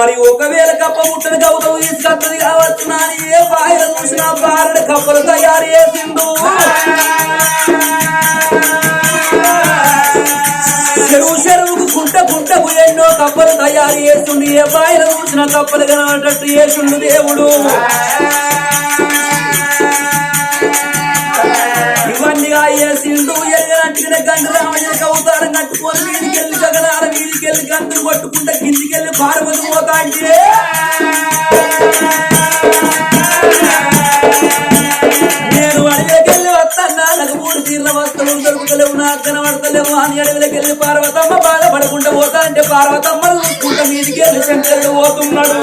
మరి ఒకవేళ కప్ప ముట్టని గౌతము తీసుకొత్తది కావచ్చు నాని. ఏ బాయిల చూసిన బారడి కప్పలు తయారు చేసిండు. చెరువు చెరువుకు కుంట కుంటకు ఎన్నో కప్పలు తయారు చేస్తుండు ఏ బాయిల చూసిన కప్పలు కనబడట్టు చేసిండు దేవుడు. ఇవన్నీ చేసిండు. ఎరగనట్టుగా గండు రామయ్యకి అవతారం కట్టుకొని వీధికెళ్ళి జగనాల వీధికెళ్ళి గంటలు పట్టుకుంటే కిందికెళ్ళి పార్వతి నాకు కనబడతలేవు అని అడవిలోకెళ్ళి పార్వతమ్మ బాధపడకుండా పోతా అంటే పార్వతమ్మను చూసుకుంటా మీదికెళ్ళి శంకరుడు పోతున్నాడు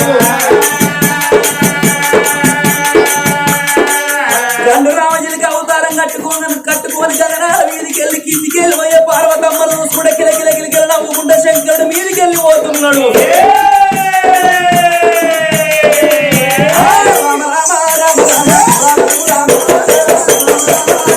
రెండు రామజులకి అవతారం కట్టుకుని కట్టుకొని జగనాల మీదికి వెళ్ళి కిందికి వెళ్ళి పోయే పార్వతమ్మ చూసుకుంటే కిల కిల కిల శంకరుడు మీదికి వెళ్ళి పోతున్నాడు రామ రామ రామ రామ రామ రామ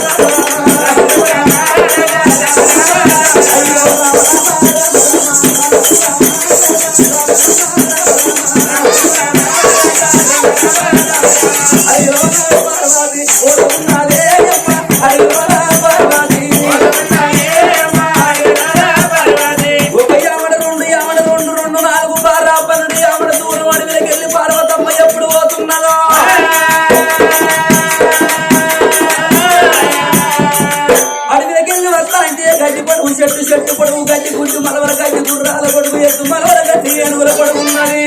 వెళ్ళి అంటే గడ్డి పొడుగు చెట్టు చెట్టు పొడుగు గడ్డి గుడ్డు మలవర గడ్డి గుర్రాల పొడుగు ఎత్తు మలవర గడ్డి ఏనుగుల పొడుగు ఉన్నది.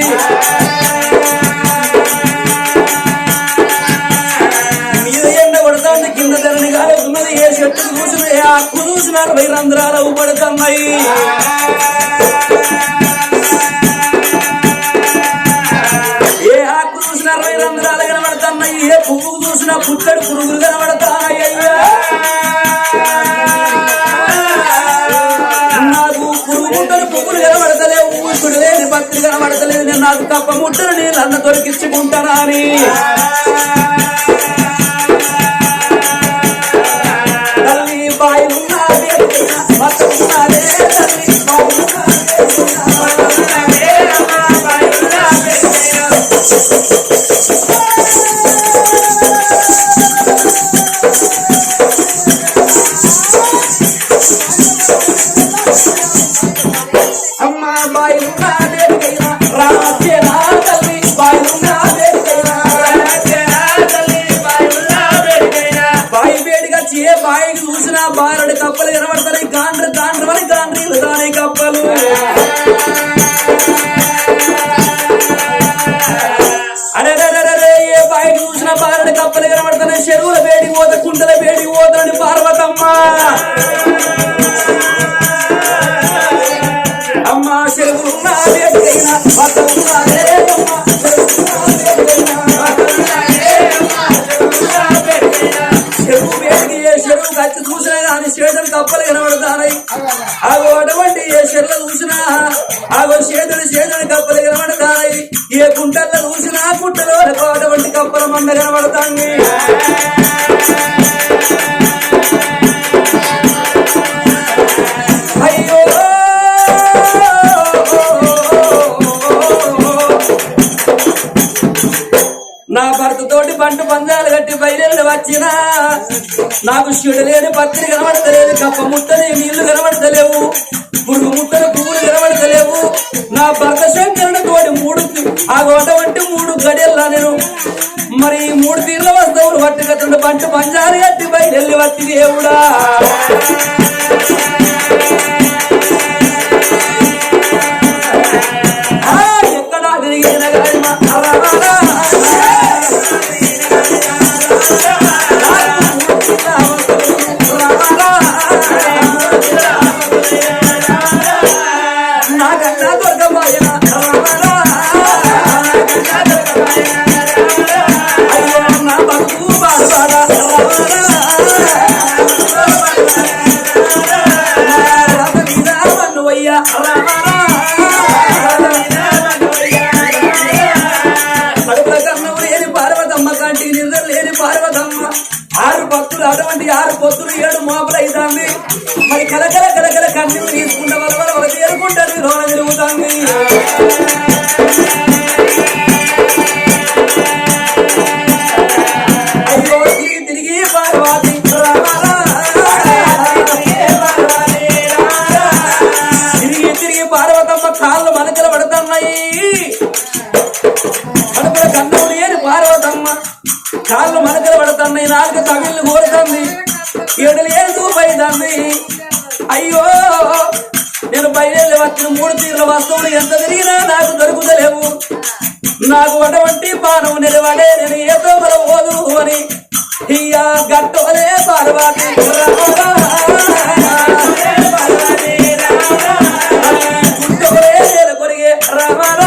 మీద ఎండ కొడుతుంది కింద ధరణి గాలుతున్నది ఏ చెట్టు చూసిన ఏ అక్కు చూసిన అరవై రంధ్రాలు పడుతున్నాయి ఏ ఆకు చూసిన అరవై రంధ్రాలు కనబడుతున్నాయి ఏ పువ్వు చూసిన పుట్టడు పురుగులు కనబడతాయి నాకు తప్ప ముట్టలు నేను అన్న దొరికించుకుంటానా అని తల్లి బాయి తల్లి బాయి పంట పంజాలు కట్టి బయలు వచ్చి దేవుడా. కలకల కలకల కన్నీళ్ళు తీసుకుంటే వల్ల వరకు ఎదుర్కొంటారు లోన తిరుగుతాను రమణ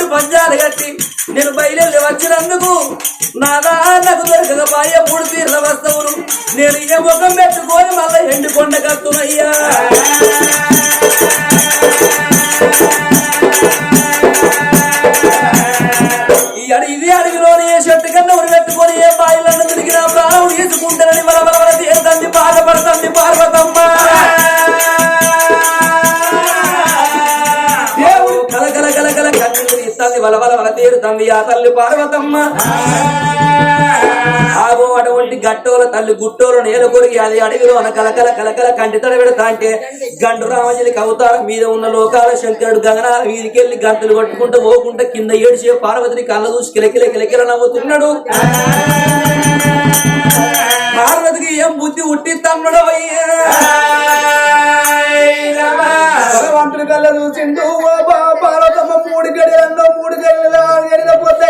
భర్తతోటి పంజాలు కట్టి నేను బయలుదేరి వచ్చినందుకు నాదా నాకు దొరకకపోయే మూడు తీర్ల వస్తువులు. నేను ఏ ముఖం పెట్టుకొని మళ్ళీ ఎండు కొండ కత్తునయ్యా. ఈ అడిగి ఇది అడిగి ఆ తల్లి పార్వతమ్మ. ఆగో అటువంటి గట్టోల తల్లి గుట్టోల నేల కొరిగి అది అడవిలో కలకల కలకల కంటి తడ పెడతా అంటే గండు రామజలికి అవతారం మీద ఉన్న లోకాల శంకరుడు గగనాల వీధికెళ్ళి గంటలు కొట్టుకుంటూ పోకుండా కింద ఏడిచే పార్వతిని కళ్ళ చూసి కిలకిల కిలకిల నవ్వుతున్నాడు. పార్వతికి ఏం బుద్ధి ఉట్టి తమ్ముడు భగవంతుడి కళ్ళ చూసిండు బా పార్వతమ్మ మూడు గడియల్లో మూడు గడియలు పొద్దు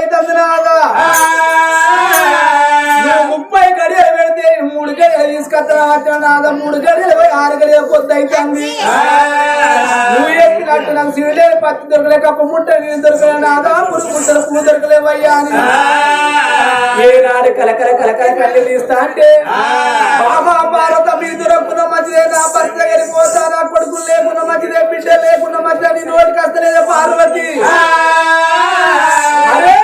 మూడు గడియలు తీసుకొస్తా నాదా మూడు గడియలు పోయి ఆరు గడియల పొద్దు అవుతుంది నువ్వు ఎక్కినట్టు నాకు సిరిలే పత్తి దొరకలే కప్ప ముట్ట నీళ్ళు దొరకలే నాదా పురుగు ముట్టలు పువ్వు దొరకలేవయ్యా అని. ఏనాడు కలకల కలకల కళ్ళు తీస్తా అంటే బాబా భారత మీ మంచిదే నా భర్త దగ్గరికి పోతా నా కొడుకులు లేకుండా మంచిదే బిడ్డ లేకుండా మంచిదే నీ నోటికి వస్తలేదే పార్వతి. అరే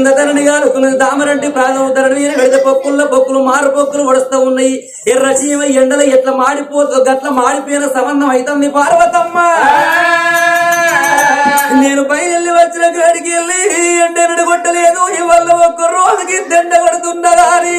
కింద తరణి గారుతున్నది దామరంటి ప్రాణం తరణి మీద పొక్కుల్లో పొక్కులు మారు పొక్కులు వడుస్తూ ఉన్నాయి. ఎర్ర చీమ ఎండలు ఎట్లా మాడిపోతుందో గట్ల మాడిపోయిన సంబంధం అవుతుంది పార్వతమ్మ. నేను బయలుదేరి వచ్చిన కాడికి వెళ్ళి ఎండ కొట్టలేదు. ఇవాళ ఒక్క రోజుకి దండ కొడుతున్నదా అని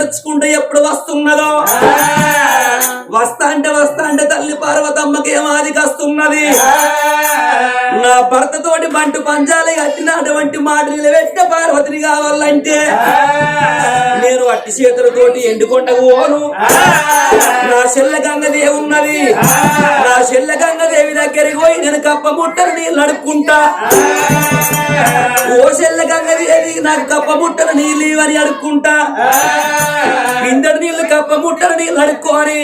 ఏడుచుకుంటూ ఎప్పుడు వస్తున్నదో? వస్తా అంటే వస్తా అంటే తల్లి పార్వతమ్మకి ఏమాది కస్తున్నది నా భర్త తోటి బంటు పంచాలి కట్టిన అటువంటి మాట నిలబెట్టిన పార్వతిని కావాలంటే. నేను అట్టి చేతులతోటి ఎండుకొండకు పోను. నా చెల్ల గంగదేవి ఉన్నది. నా చెల్ల గంగదేవి దగ్గరికి పోయి నేను కప్ప ముట్టలు నీళ్ళు నడుపుకుంటా. ఓ చెల్ల గంగదేవి నాకు కప్ప ముట్టలు నీళ్ళు ఇవని అడుక్కుంటా. కిందడి నీళ్ళు కప్ప ముట్టలు నీళ్ళు అడుక్కోని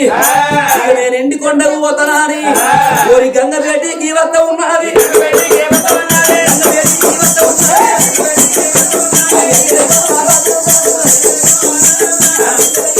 నేను ఎండుకొండకు పోతానా అని ఓరి గంగ ఈ వద్ద ఉన్నది. గంగపేటి ఈ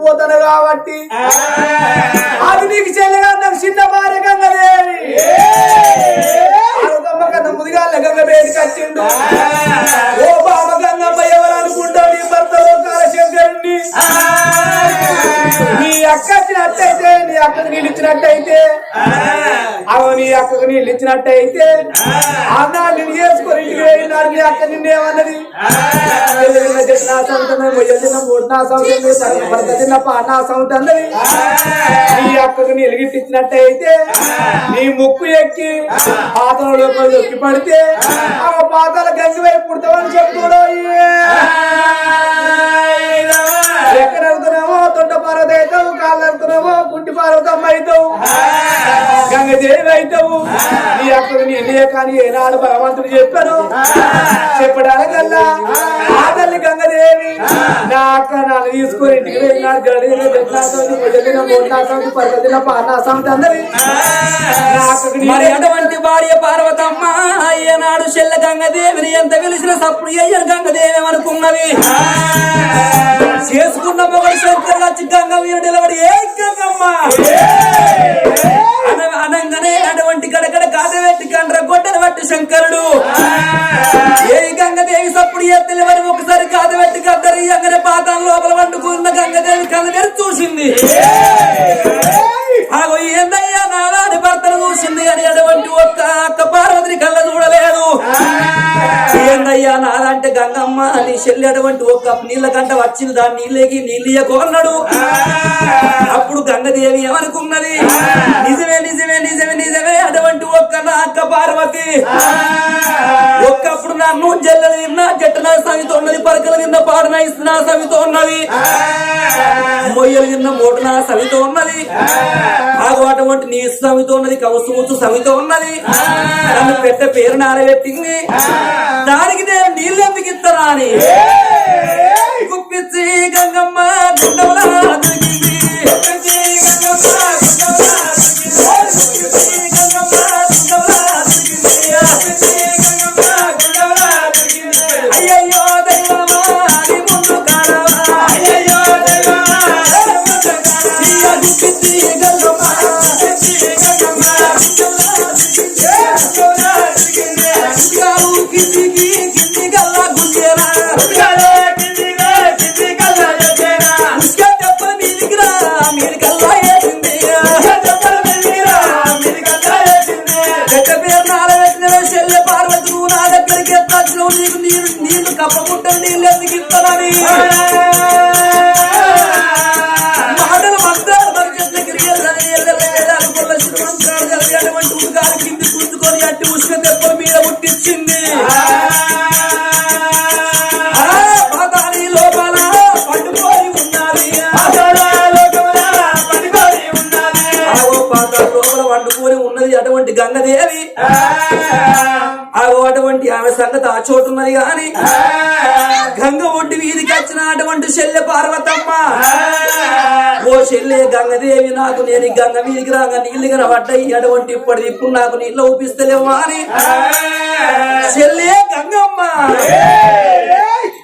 పోతాను కాబట్టి. అది నీకు చెల్లగా నాకు చిన్న భార్య గంగదేవి. కన్నా గంగ బేటికి వచ్చిండు ఓ బామ గంగమ్మ ఎవరు అనుకుంటావు నీ భర్త నీ అక్క నీ అక్కకు నీళ్ళు ఇచ్చినట్టయితే. అవు నీ అక్కకు నీళ్ళు ఇచ్చినట్టయితే. అన్నా నిన్ను చేసుకొని ఇంటికి వెళ్ళినాడు నీ అక్క నిన్నేమన్నది నా సొంతమే మొయ్యలు తిన్న మూడు నా సొంతమే సగం భర్త తిన్న పా నా సొంత అన్నది. నీ అక్కకు నీళ్ళు నీ ముక్కు ఎక్కి పాతల లోపల దొక్కి పడితే ఆ. పాతాల గంగి వైపు పుడతామని చెప్తుడో ఎక్కడ గంగదేవి నీ ఎన్నియ కానీ ఏనాడు భగవంతుడు చెప్పాను చెప్పడానికల్లా ఆ తల్లి గంగదేవి నా అక్క నన్ను తీసుకొని ఇంటికి వెళ్ళిన గడిన జట్లాసోని మొదటిన మూటాసోని పర్వతిన పానాసంతి అందరి. నా అక్కకు నీ మరి అటువంటి భార్య పార్వతమ్మ అయ్యనాడు చెల్ల గంగదేవిని ఎంత పిలిచిన సప్పుడు అయ్యను గంగదేవి అనుకున్నది. చేసుకున్న మొగడు శంకరుడు వచ్చి గంగ వీరు నిలబడి ఏ గంగమ్మ! అన- అనంగానే అటువంటి గడగడ కాదబెట్టి కండ్ర గొడ్డలు పట్టి శంకరుడు. ఏ గంగదేవి సప్పుడు ఎత్తులు వరి ఒకసారి కాదబెట్టి గద్దరు ఎంగనే పాతాల లోపల వండుకున్న గంగదేవి కళ్ళ చూసింది. ఆగో ఏందయ్యా నాలాని భర్తను చూసింది అని అటువంటి ఒక్క అక్క పార్వతిని కళ్ళ చూడలేదు. ఏందయ్యా నాలంటే గంగమ్మ నీ చెల్లి అటువంటి ఒక కప్పు నీళ్ళ కంట వచ్చింది. దాని నీళ్ళకి నీళ్ళు కోన్నాడు అప్పుడు గంగదేవి ఏమనుకున్నది? నిజమే నిజమే నిజమే నిజమే అటువంటి ఒక్క నా అక్క పార్వతి. ఒక్కప్పుడు నన్ను జల్లెలు తిన్నా జట్టు నా ఉన్నది పరకల తిన్న పాడు ఇస్తున్న ఇస్తున్నా ఉన్నది. మొయ్యల తిన్న మూటన నా ఉన్నది. ఆగు అటువంటి నీ సవితో ఉన్నది కవసు ముచ్చు ఉన్నది. నన్ను పెద్ద పేరు నారబెట్టింది దానికి నేను నీళ్ళు ఎందుకు ఇస్తానా అని గుప్పించి గంగమ్మ గుండవలా దొరికింది గుప్పించి గంగమ్మ గుండవలా నీకు నీరు నీళ్ళు కప్పకుంటే నీళ్ళు ఎందుకు ఇస్తానని. మాటలు మంత్రాలు మన చేతిలో గిరిగేదాన్ని అనుకున్న కింది కూర్చుకొని అట్టి ఉసుక సంగతి ఆ చోటు ఉన్నది గాని గంగ ఒడ్డి వీధికి వచ్చిన అటువంటి శల్య పార్వతమ్మ. ఓ శల్యే గంగదేవి నాకు నేను గంగ వీధికి రాగ నీళ్ళు కనబడ్డాయి. అటువంటి ఇప్పటి ఇప్పుడు నాకు నీళ్ళు ఊపిస్తలేవా అని శల్యే గంగమ్మ.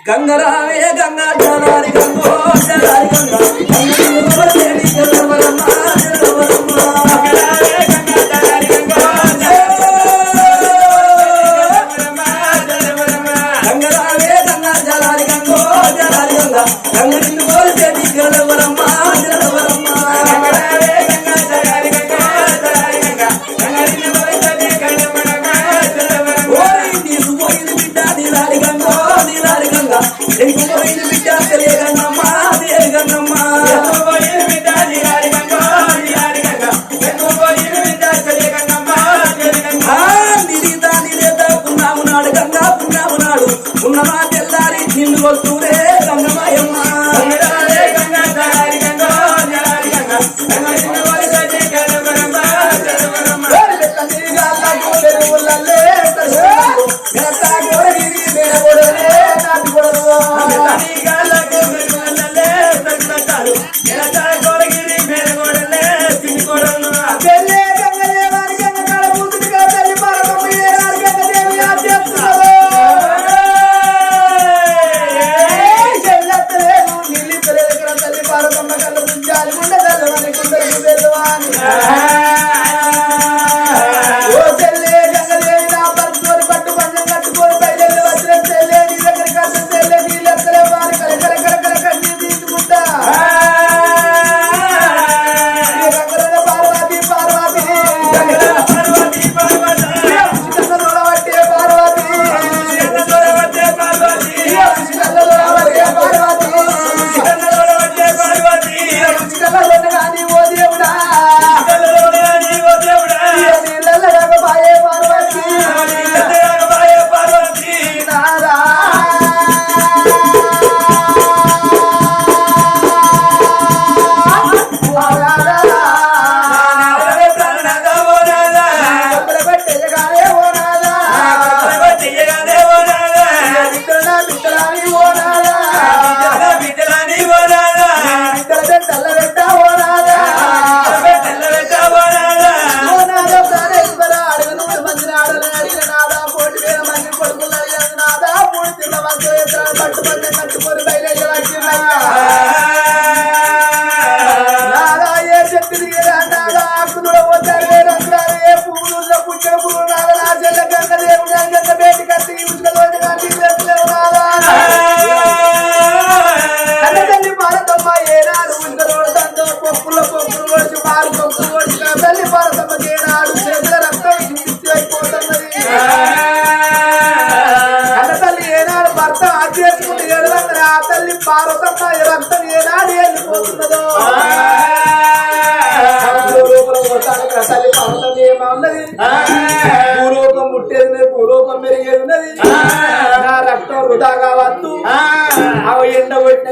గంగరావే గంగా జనాలి గంగో జనాలి గంగా. ರಂಗ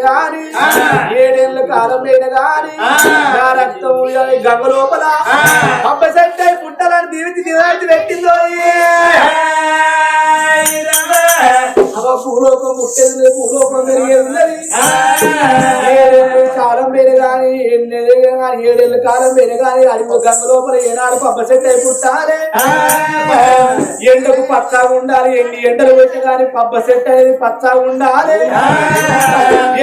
గాని ఏడేళ్ళ కాలమైన గాని నా రక్తం గమలోపల లోపల అబ్బసంటే పుట్టాలని దీనికి నిరాశ పెట్టిందో పూలోకం పుట్టేది పూలోకం పెరిగేది ఏడేళ్ళ కాలం పెరగాలి అడుగు గంగ లోపల ఏనాడు పబ్బ చెట్టు అయి పుట్టాలి ఎండకు పచ్చగా ఉండాలి ఎన్ని ఎండలు వచ్చేగాని పబ్బ చెట్టు అనేది పచ్చగా ఉండాలి.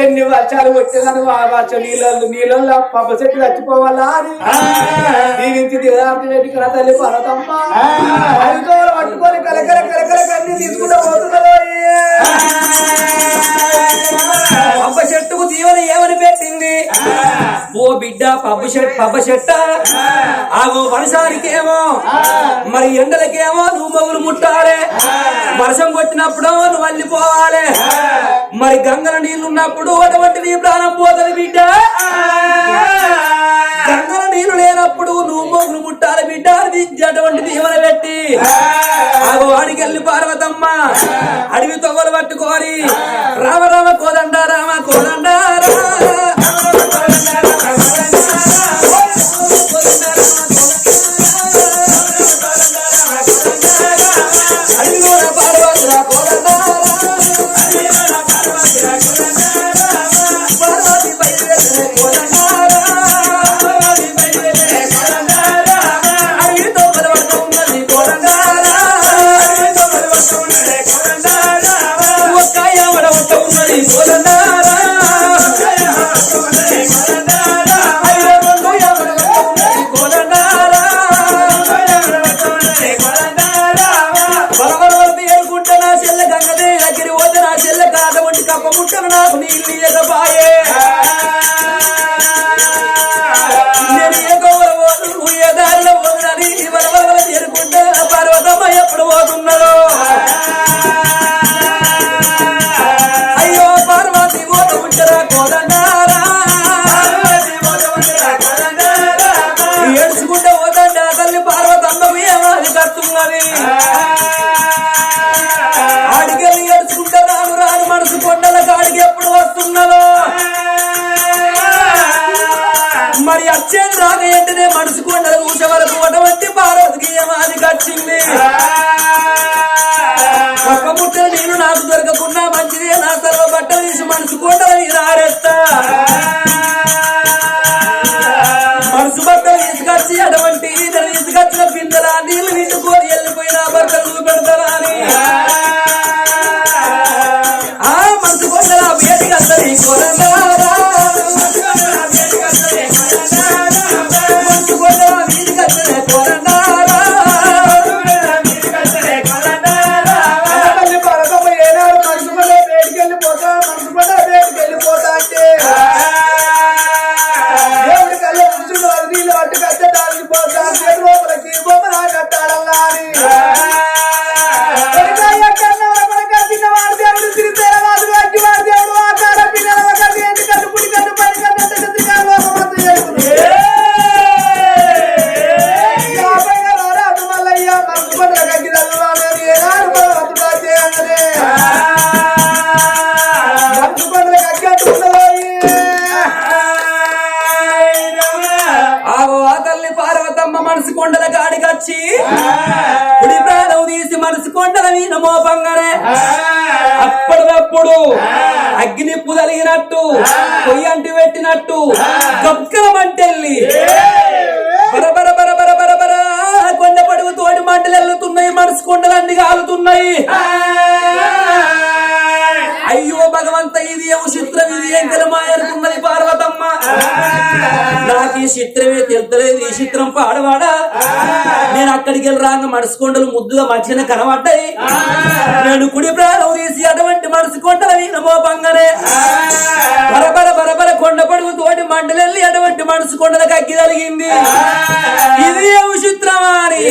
ఎన్ని వర్షాలు వచ్చేగాని వర్ష నీళ్ళ నీళ్ళల్లో పబ్బ చెట్టు చచ్చిపోవాలా అని. దీవించి దిగదార్తి కదా తల్లి పర్వతమ్మ పట్టుకొని కలకల కలకల కన్నీ తీసుకుంటూ పబ్బ చెట్టుకు దీవెన ఏమని పెట్టింది ఓ బిడ్డ పబ్బ చెట్టు పబ్బ చెట్ట. ఆగో వర్షానికేమో మరి ఎండలకేమో నువ్వు మగులు ముట్టాలే వర్షం కొట్టినప్పుడు నువ్వు అల్లిపోవాలి. మరి గంగల నీళ్ళున్నప్పుడు అటువంటి నీ ప్రాణం పోతుంది బిడ్డ. గంగల నీరు లేనప్పుడు నువ్వు మొగులు ముట్టాలి బిడ్డ అటువంటి దీవెన పెట్టి. ఆగో వెళ్ళి పార్వతమ్మ. అడవి తొగలు పట్టుకోని రామ రామ కోద coronado. కోదండ రామ కోదండ నాకు నీళ్ళు ఇయ్యకపాయే పుదలిగినట్టు పొయ్యి అంటి పెట్టినట్టు గొక్కలమంటెళ్ళి బరబర బరబర బరబర కొండ పడుగు తోడి మంటలు వెళ్తున్నాయి మనసు కొండలన్నీ కాలుతున్నాయి. అయ్యో భగవంత ఇది ఏమో చిత్రం ఇది ఏం కలమాయ అనుకున్నది పార్వతమ్మ. నాకు ఈ చిత్రమే తెలుతలేదు ఈ చిత్రం పాడవాడా? నేను అక్కడికి వెళ్ళి రాగా మనసుకొండలు ముద్దుగా మంచిగా కనబడ్డాయి. నేను కుడి ప్రాణం తీసి అటువంటి మనసు కొండల వీరమో బంగనే బరబర బరబర కొండ పడుగు తోటి మండలెళ్ళి అటువంటి మనసు కొండలకు అగ్గి తలిగింది ఇది ఔషిత్రమాని